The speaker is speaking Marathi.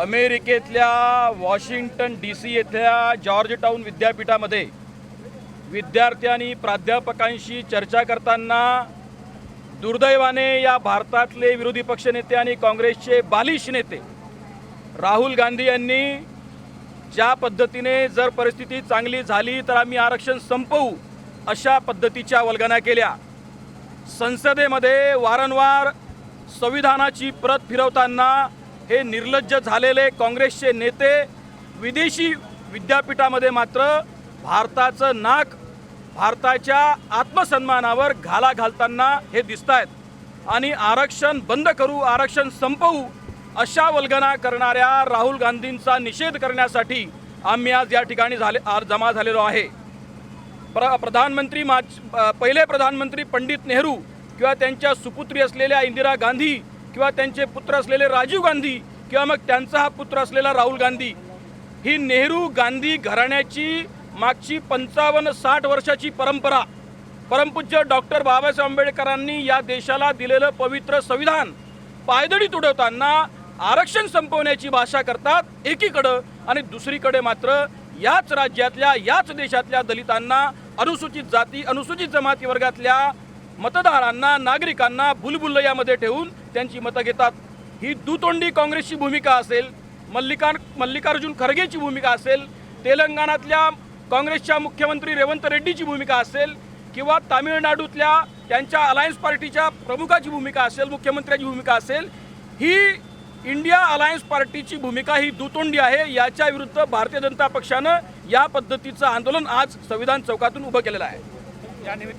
अमेरिकेतल्या वॉशिंग्टन डी सी येथल्या जॉर्ज टाऊन विद्यापीठामध्ये विद्यार्थी आणि प्राध्यापकांशी चर्चा करताना दुर्दैवाने या भारतातले विरोधी पक्षनेते आणि काँग्रेसचे बालिश नेते राहुल गांधी यांनी ज्या पद्धतीने जर परिस्थिती चांगली झाली तर आम्ही आरक्षण संपवू अशा पद्धतीच्या वल्गना केल्या. संसदेमध्ये वारंवार संविधानाची प्रत फिरवताना हे निर्लज्ज झालेले काँग्रेसचे नेते विदेशी विद्यापीठामध्ये मात्र भारताचं नाक भारताच्या आत्मसन्मानावर घाला घालताना हे दिसत आहेत आणि आरक्षण बंद करू आरक्षण संपवू अशा वल्गना करणाऱ्या राहुल गांधींचा निषेध करण्यासाठी आम्ही आज या ठिकाणी झाले आज जमा झालेलो आहे. प्र प्रधानमंत्री माज पहिले प्रधानमंत्री पंडित नेहरू किंवा त्यांच्या सुपुत्री असलेल्या इंदिरा गांधी किंवा त्यांचे पुत्र असलेले राजीव गांधी किंवा मग त्यांचा हा पुत्र असलेला राहुल गांधी ही नेहरू गांधी घराण्याची मागची पंचावन्न साठ वर्षाची परंपरा परमपूज्य डॉक्टर बाबासाहेब आंबेडकरांनी या देशाला दिलेलं पवित्र संविधान पायदळी तुडवताना आरक्षण संपवण्याची भाषा करतात एकीकडं आणि दुसरीकडे मात्र याच राज्यातल्या याच देशातल्या दलितांना अनुसूचित जाती अनुसूचित जमाती वर्गातल्या मतदारांना नागरिकांना भुलभुलैयामध्ये ठेवून त्यांची मतं घेतात. ही दुतोंडी काँग्रेसची भूमिका असेल मल्लिकार् मल्लिकार्जुन खरगेची भूमिका असेल तेलंगणातल्या काँग्रेसच्या मुख्यमंत्री रेवंत रेड्डीची भूमिका असेल किंवा तामिळनाडूतल्या त्यांच्या अलायन्स पार्टीच्या प्रमुखाची भूमिका असेल मुख्यमंत्र्याची भूमिका असेल ही इंडिया अलायन्स पार्टीची भूमिका ही दुतोंडी आहे. याच्या विरुद्ध भारतीय जनता पक्षानं या पद्धतीचं आंदोलन आज संविधान चौकातून उभं केलेलं आहे.